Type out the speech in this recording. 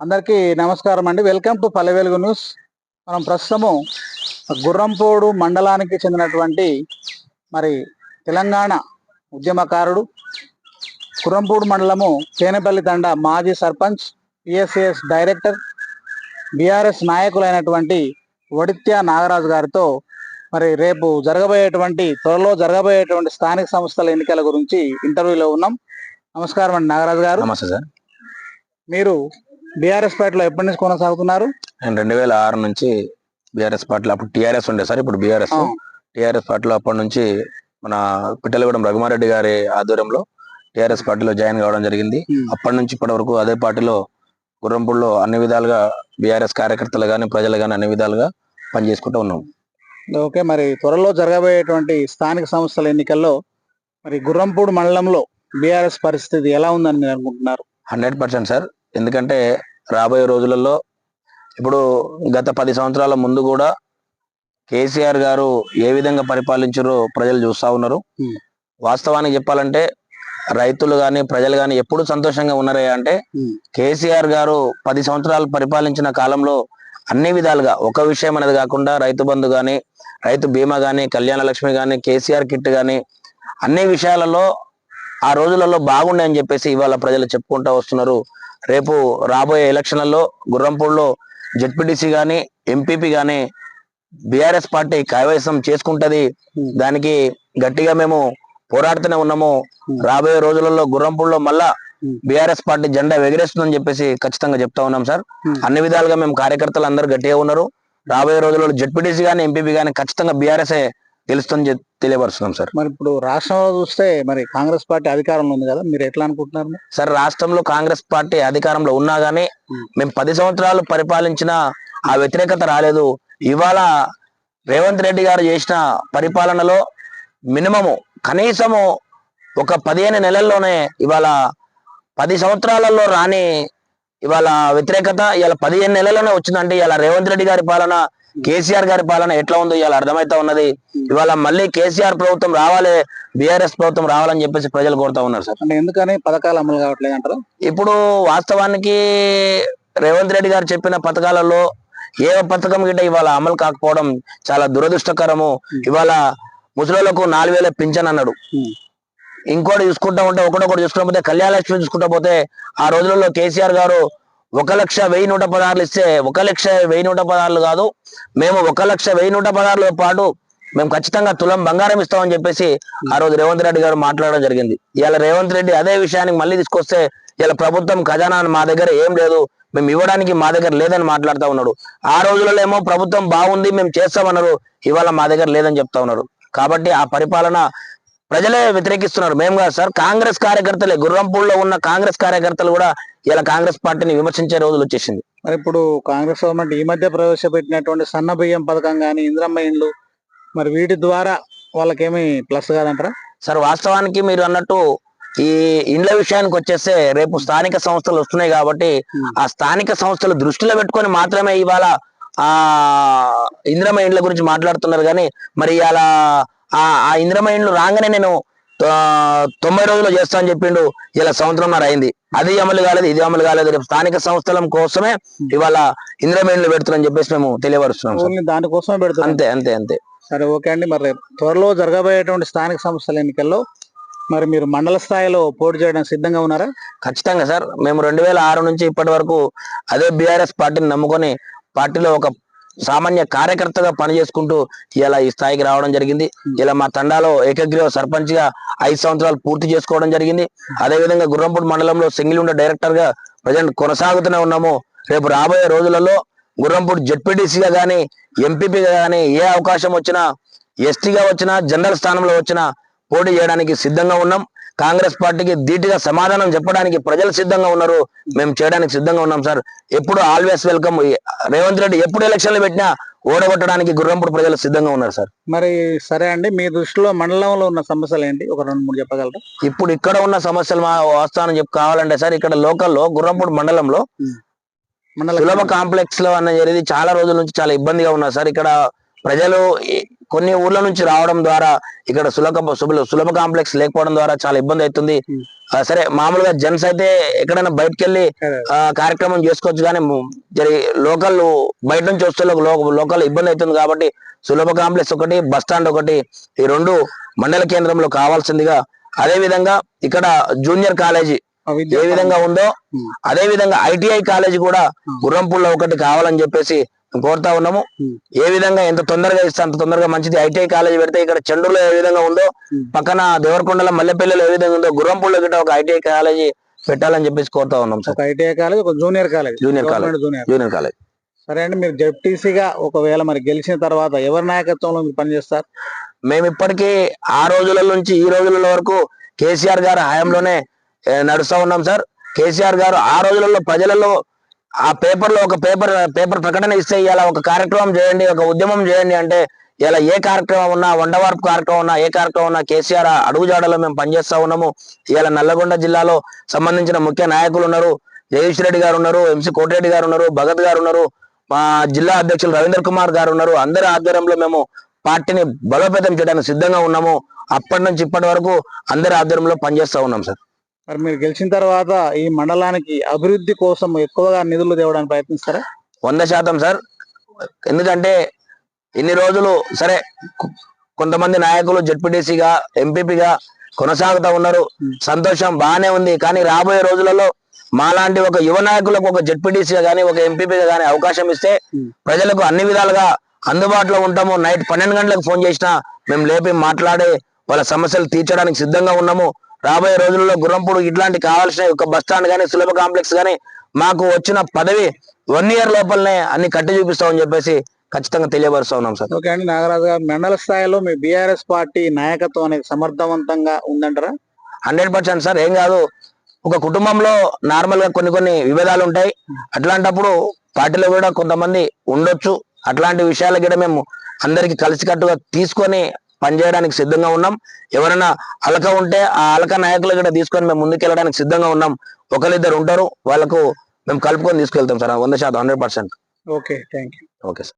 అందరికీ నమస్కారం అండి. Welcome to Palle Velugu news. మనం ప్రస్తుతము గుర్రంపోడు మండలానికి చెందినటువంటి మరి తెలంగాణ ఉద్యమకారుడు గుర్రంపోడు మండలము తేనెపల్లి తండ మాజీ సర్పంచ్ పిఎస్సిఎస్ డైరెక్టర్ బీఆర్ఎస్ నాయకులైనటువంటి వడిత్య నాగరాజు గారితో మరి రేపు జరగబోయేటువంటి త్వరలో జరగబోయేటువంటి స్థానిక సంస్థల ఎన్నికల గురించి ఇంటర్వ్యూలో ఉన్నాం. నమస్కారం అండి నాగరాజు గారు. నమస్తే సార్. మీరు బీఆర్ఎస్ పార్టీలో ఎప్పటి నుంచి కొనసాగుతున్నారు? నేను రెండు వేల ఆరు నుంచి బీఆర్ఎస్ పార్టీలో అప్పుడు టీఆర్ఎస్ ఉండే సార్ ఇప్పుడు బీఆర్ఎస్. టీఆర్ఎస్ పార్టీలో అప్పటి నుంచి మన పిట్టలగూడెం రఘుమారెడ్డి గారి ఆధ్వర్యంలో టీఆర్ఎస్ పార్టీలో జాయిన్ కావడం జరిగింది. అప్పటి నుంచి ఇప్పటి వరకు అదే పార్టీలో గుర్రంపూడిలో అన్ని విధాలుగా బీఆర్ఎస్ కార్యకర్తలు కానీ ప్రజలు కానీ అన్ని విధాలుగా పనిచేసుకుంటూ ఉన్నాం. ఓకే మరి త్వరలో జరగబోయేటువంటి స్థానిక సంస్థల ఎన్నికల్లో మరి గుర్రంపూడి మండలంలో బీఆర్ఎస్ పరిస్థితి ఎలా ఉందని మీరు అనుకుంటున్నారు? Hundred percent sir. ఎందుకంటే రాబోయే రోజులలో ఇప్పుడు గత పది సంవత్సరాల ముందు కూడా కేసీఆర్ గారు ఏ విధంగా పరిపాలించారో ప్రజలు చూస్తా ఉన్నారు. వాస్తవానికి చెప్పాలంటే రైతులు గాని ప్రజలు గాని ఎప్పుడు సంతోషంగా ఉన్నారే అంటే. కేసీఆర్ గారు పది సంవత్సరాలు పరిపాలించిన కాలంలో అన్ని విధాలుగా ఒక విషయం అనేది కాకుండా రైతు బంధు గాని రైతు బీమా గాని కళ్యాణ లక్ష్మి గాని కేసీఆర్ కిట్ గాని అన్ని విషయాలలో ఆ రోజులలో బాగుండే అని చెప్పేసి ఇవాళ ప్రజలు చెప్పుకుంటూ వస్తున్నారు రేపు రాబోయే ఎలక్షన్లలో గుర్రంపూడిలో జడ్పీటీసీ గాని ఎంపీపీ కానీ బీఆర్ఎస్ పార్టీ కైవసం చేసుకుంటది. దానికి గట్టిగా మేము పోరాడుతూనే ఉన్నాము. రాబోయే రోజులలో గుర్రంపూడిలో మళ్ళా బీఆర్ఎస్ పార్టీ జెండా ఎగిరేస్తుందని చెప్పేసి ఖచ్చితంగా చెప్తా ఉన్నాం సార్. అన్ని విధాలుగా మేము కార్యకర్తలు అందరూ గట్టిగా ఉన్నారు. రాబోయే రోజుల్లో జడ్పీటీసీ కానీ ఎంపీపీ కానీ ఖచ్చితంగా బీఆర్ఎస్ గెలుస్తుందని చెప్- తెలియపరుస్తున్నాం సార్ మరి ఇప్పుడు రాష్ట్రంలో చూస్తే మరి కాంగ్రెస్ పార్టీ అధికారంలో ఉంది కదా మీరు ఎట్లా అనుకుంటున్నారు? సార్ రాష్ట్రంలో కాంగ్రెస్ పార్టీ అధికారంలో ఉన్నా గానీ. మేము పది సంవత్సరాలు పరిపాలించిన ఆ వ్యతిరేకత రాలేదు ఇవాళ రేవంత్ రెడ్డి గారు చేసిన పరిపాలనలో మినిమము కనీసము ఒక పదిహేను నెలల్లోనే ఇవాళ పది సంవత్సరాలలో రాని ఇవాళ వ్యతిరేకత ఇవాళ పదిహేను నెలల్లోనే వచ్చిందంటే ఇవాళ రేవంత్ రెడ్డి గారి పాలన కేసీఆర్ గారి పాలన ఎట్లా ఉందో ఇవాళ అర్థమైతా ఉన్నది. ఇవాళ మళ్ళీ కేసీఆర్ ప్రభుత్వం రావాలి బీఆర్ఎస్ ప్రభుత్వం రావాలని చెప్పేసి ప్రజలు కోరుతా ఉన్నారు సార్. అంటే ఎందుకని పథకాలు అమలు కావట్లేదు అంటారు? ఇప్పుడు వాస్తవానికి రేవంత్ రెడ్డి గారు చెప్పిన పథకాలలో ఏ పథకం గిట్ట ఇవాళ అమలు కాకపోవడం చాలా దురదృష్టకరము. ఇవాళ ముసలోళ్ళకు నాలుగు వేల పింఛన్ అన్నాడు. ఇంకోటి చూసుకుంటా ఉంటే ఒకటొకటి చూసుకుంటా పోతే కళ్యాణ లక్ష్మి చూసుకుంటా పోతే ఆ రోజులలో కేసీఆర్ గారు ఒక లక్ష వెయ్యి నూట పదహారులు ఇస్తే ఒక లక్ష వెయ్యి నూట పదహారులు కాదు. మేము ఒక లక్ష వెయ్యి నూట పదహారులతో పాటు మేము ఖచ్చితంగా తులం బంగారం ఇస్తామని చెప్పేసి ఆ రోజు రేవంత్ రెడ్డి గారు మాట్లాడడం జరిగింది. ఇలా రేవంత్ రెడ్డి అదే విషయానికి మళ్ళీ తీసుకొస్తే ఇలా ప్రభుత్వం ఖజానా మా దగ్గర ఏం లేదు మేము ఇవ్వడానికి మా దగ్గర లేదని మాట్లాడుతా ఉన్నాడు. ఆ రోజులలో ఏమో ప్రభుత్వం బాగుంది మేము చేస్తామన్నారు ఇవాళ మా దగ్గర లేదని చెప్తా ఉన్నారు. కాబట్టి ఆ పరిపాలన ప్రజలే వ్యతిరేకిస్తున్నారు. మేము కాదు సార్ కాంగ్రెస్ కార్యకర్తలే. గుర్రంపూడిలో ఉన్న కాంగ్రెస్ కార్యకర్తలు కూడా ఇలా కాంగ్రెస్ పార్టీని విమర్శించే రోజులు వచ్చేసింది. మరి ఇప్పుడు కాంగ్రెస్ గవర్నమెంట్ ఈ మధ్య ప్రవేశపెట్టినటువంటి సన్న బియ్యం పథకం కానీ ఇంద్రమ్మ ఇండ్లు మరి వీటి ద్వారా వాళ్ళకేమి ప్లస్ కాదంటారా? సార్ వాస్తవానికి మీరు అన్నట్టు ఈ ఇండ్ల విషయానికి వచ్చేస్తే రేపు స్థానిక సంస్థలు వస్తున్నాయి కాబట్టి. ఆ స్థానిక సంస్థలు దృష్టిలో పెట్టుకొని మాత్రమే ఇవాళ ఆ ఇంద్రమ ఇండ్ల గురించి మాట్లాడుతున్నారు. కానీ మరి ఇలా ఆ ఆ ఇంద్రమ ఇండ్లు రాగానే నేను తొంభై రోజులు చేస్తా అని చెప్పిండు. ఇలా సంవత్సరంన్నర అయింది. అది అమలు కాలేదు ఇది అమలు కాలేదు. రేపు స్థానిక సంస్థల కోసమే ఇవాళ ఇంద్రమ ఇండ్లు పెడుతున్నాం చెప్పేసి మేము తెలియపరుస్తున్నాం దానికోసమే పెడుతున్నారు అంతే అంతే అంతే. సరే ఓకే అండి. మరి త్వరలో జరగబోయేటువంటి స్థానిక సంస్థల ఎన్నికల్లో మరి మీరు మండల స్థాయిలో పోటీ చేయడం సిద్ధంగా ఉన్నారా? ఖచ్చితంగా సార్. మేము రెండు వేల ఆరు నుంచి ఇప్పటి వరకు అదే బీఆర్ఎస్ పార్టీని నమ్ముకొని పార్టీలో ఒక సామాన్య కార్యకర్తగా పనిచేసుకుంటూ ఇలా ఈ స్థాయికి రావడం జరిగింది. ఇలా మా తండాలో ఏకగ్రీవ సర్పంచ్గా ఐదు సంవత్సరాలు పూర్తి చేసుకోవడం జరిగింది. అదే విధంగా గుర్రంపూడి మండలంలో సింగిల్ ఉండే డైరెక్టర్గా ప్రజెంట్ కొనసాగుతూనే ఉన్నాము. రేపు రాబోయే రోజులలో గుర్రంపూడి జెడ్పీటీసీగా కానీ ఎంపీపీగా కానీ ఏ అవకాశం వచ్చినా ఎస్టీగా వచ్చినా జనరల్ స్థానంలో వచ్చినా పోటీ చేయడానికి సిద్ధంగా ఉన్నాం. కాంగ్రెస్ పార్టీకి ధీటుగా సమాధానం చెప్పడానికి ప్రజలు సిద్ధంగా ఉన్నారు. మేము చేయడానికి సిద్ధంగా ఉన్నాం సార్. ఎప్పుడు ఆల్వేస్ వెల్కమ్. రేవంత్ రెడ్డి ఎప్పుడు ఎలక్షన్లు పెట్టినా ఓడగొట్టడానికి గుర్రంపూడి ప్రజలు సిద్ధంగా ఉన్నారు సార్. మరి సరే అండి మీ దృష్టిలో మండలంలో ఉన్న సమస్యలు ఏంటి? ఒక రెండు మూడు చెప్పగలరా? ఇప్పుడు ఇక్కడ ఉన్న సమస్యలు మా వాస్తవాన్ని చెప్పు కావాలంటే సార్ ఇక్కడ లోకల్లో గుర్రంపూడి మండలంలో మండల సులభ కాంప్లెక్స్లో అన్న జరిగింది. చాలా రోజుల నుంచి చాలా ఇబ్బందిగా ఉన్నారు సార్. ఇక్కడ ప్రజలు కొన్ని ఊర్ల నుంచి రావడం ద్వారా ఇక్కడ సులభ సులభ సులభ కాంప్లెక్స్ లేకపోవడం ద్వారా చాలా ఇబ్బంది అవుతుంది. సరే మామూలుగా జెంట్స్ అయితే ఎక్కడైనా బయటకు వెళ్ళి కార్యక్రమం చేసుకోవచ్చు కానీ జరి లోకల్ బయట నుంచి వస్తే లోకల్ ఇబ్బంది అవుతుంది కాబట్టి సులభ కాంప్లెక్స్ ఒకటి బస్ స్టాండ్ ఒకటి ఈ రెండు మండల కేంద్రంలో కావాల్సిందిగా అదే విధంగా ఇక్కడ జూనియర్ కాలేజీ ఏ విధంగా ఉందో. అదే విధంగా ఐటీఐ కాలేజ్ కూడా గుర్రంపూల్లో ఒకటి కావాలని చెప్పేసి కోరుతా ఉన్నాము. ఏ విధంగా ఎంత తొందరగా ఇస్తే అంత తొందరగా మంచిది. ఐటీఐ కాలేజ్ పెడితే ఇక్కడ చెండూరులో ఏ విధంగా ఉందో. పక్కన దేవరకొండలో మల్లెపల్లిలో ఏ విధంగా ఉందో గుర్రంపూల్లో గిట్ట ఒక ఐటీఐ కాలేజీ పెట్టాలని చెప్పేసి కోరుతా ఉన్నాం సార్. ఐటీఐ కాలేజ్ ఒక junior college. Junior college. Junior. College. సరే అండి మీరు జెడ్టీసీగా ఒకవేళ మరి గెలిచిన తర్వాత ఎవరి నాయకత్వంలో మీరు పనిచేస్తారు? మేము ఇప్పటికీ ఆ రోజుల నుంచి ఈ రోజుల వరకు కేసీఆర్ గారి హయాంలోనే నడుస్తా ఉన్నాం సార్. కేసీఆర్ గారు ఆ రోజులలో ప్రజలలో ఆ పేపర్లో ఒక పేపర్ పేపర్ ప్రకటన ఇస్తే ఇలా ఒక కార్యక్రమం చేయండి ఒక ఉద్యమం చేయండి అంటే ఇలా ఏ కార్యక్రమం ఉన్నా వండవార్పు కార్యక్రమం ఉన్నా ఏ కార్యక్రమం ఉన్నా కేసీఆర్ అడుగుజాడలో మేము పనిచేస్తా ఉన్నాము. ఇలా నల్లగొండ జిల్లాలో సంబంధించిన ముఖ్య నాయకులు ఉన్నారు జగదీష్ రెడ్డి గారు ఉన్నారు ఎంసీ కోటిరెడ్డి గారు ఉన్నారు భగత్ గారు ఉన్నారు మా జిల్లా అధ్యక్షులు రవీంద్ర కుమార్ గారు ఉన్నారు. అందరి ఆధ్వర్యంలో మేము పార్టీని బలోపేతం చేయడానికి సిద్ధంగా ఉన్నాము. అప్పటి నుంచి ఇప్పటి వరకు అందరి ఆధ్వర్యంలో పనిచేస్తా ఉన్నాం సార్. మరి మీరు గెలిచిన తర్వాత ఈ మండలానికి అభివృద్ధి కోసం ఎక్కువగా నిధులు తేవడానికి ప్రయత్నిస్తారా? వంద శాతం సార్. ఎందుకంటే ఇన్ని రోజులు సరే కొంతమంది నాయకులు జడ్పీటీసీగా ఎంపీపీగా కొనసాగుతా ఉన్నారు. సంతోషం బాగానే ఉంది. కానీ రాబోయే రోజులలో మాలాంటి ఒక యువ నాయకులకు ఒక జడ్పీటీసీగా కానీ ఒక ఎంపీపీగా కానీ అవకాశం ఇస్తే. ప్రజలకు అన్ని విధాలుగా అందుబాటులో ఉంటాము. నైట్ పన్నెండు గంటలకు ఫోన్ చేసినా మేము లేపి మాట్లాడే వాళ్ళ సమస్యలు తీర్చడానికి సిద్ధంగా ఉన్నాము. రాబోయే రోజుల్లో గుర్రంపూడి ఇట్లాంటి కావాల్సిన ఒక బస్ స్టాండ్ కానీ సులభ కాంప్లెక్స్ కానీ మాకు వచ్చిన పదవి వన్ ఇయర్ లోపలనే అన్ని కట్టి చూపిస్తామని చెప్పేసి ఖచ్చితంగా తెలియపరుస్తా ఉన్నాం సార్. ఓకే అండి. నాగరాజు గారు మండల స్థాయిలో మీ బీఆర్ఎస్ పార్టీ నాయకత్వం అనేది సమర్థవంతంగా ఉందంటారా? Hundred percent sir. ఏం కాదు ఒక కుటుంబంలో నార్మల్గా కొన్ని కొన్ని విభేదాలు ఉంటాయి. అట్లాంటప్పుడు పార్టీలో కూడా కొంతమంది ఉండొచ్చు. అట్లాంటి విషయాల కూడా మేము అందరికి కలిసికట్టుగా తీసుకొని పనిచేయడానికి సిద్ధంగా ఉన్నాం. ఎవరైనా అలక ఉంటే ఆ అలక నాయకులు కూడా తీసుకొని మేము ముందుకెళ్ళడానికి సిద్ధంగా ఉన్నాం. ఒకరిద్దరు ఉంటారు. వాళ్ళకు మేము కలుపుకొని తీసుకెళ్తాం సార్. వంద శాతం hundred percent. Okay thank you okay sir.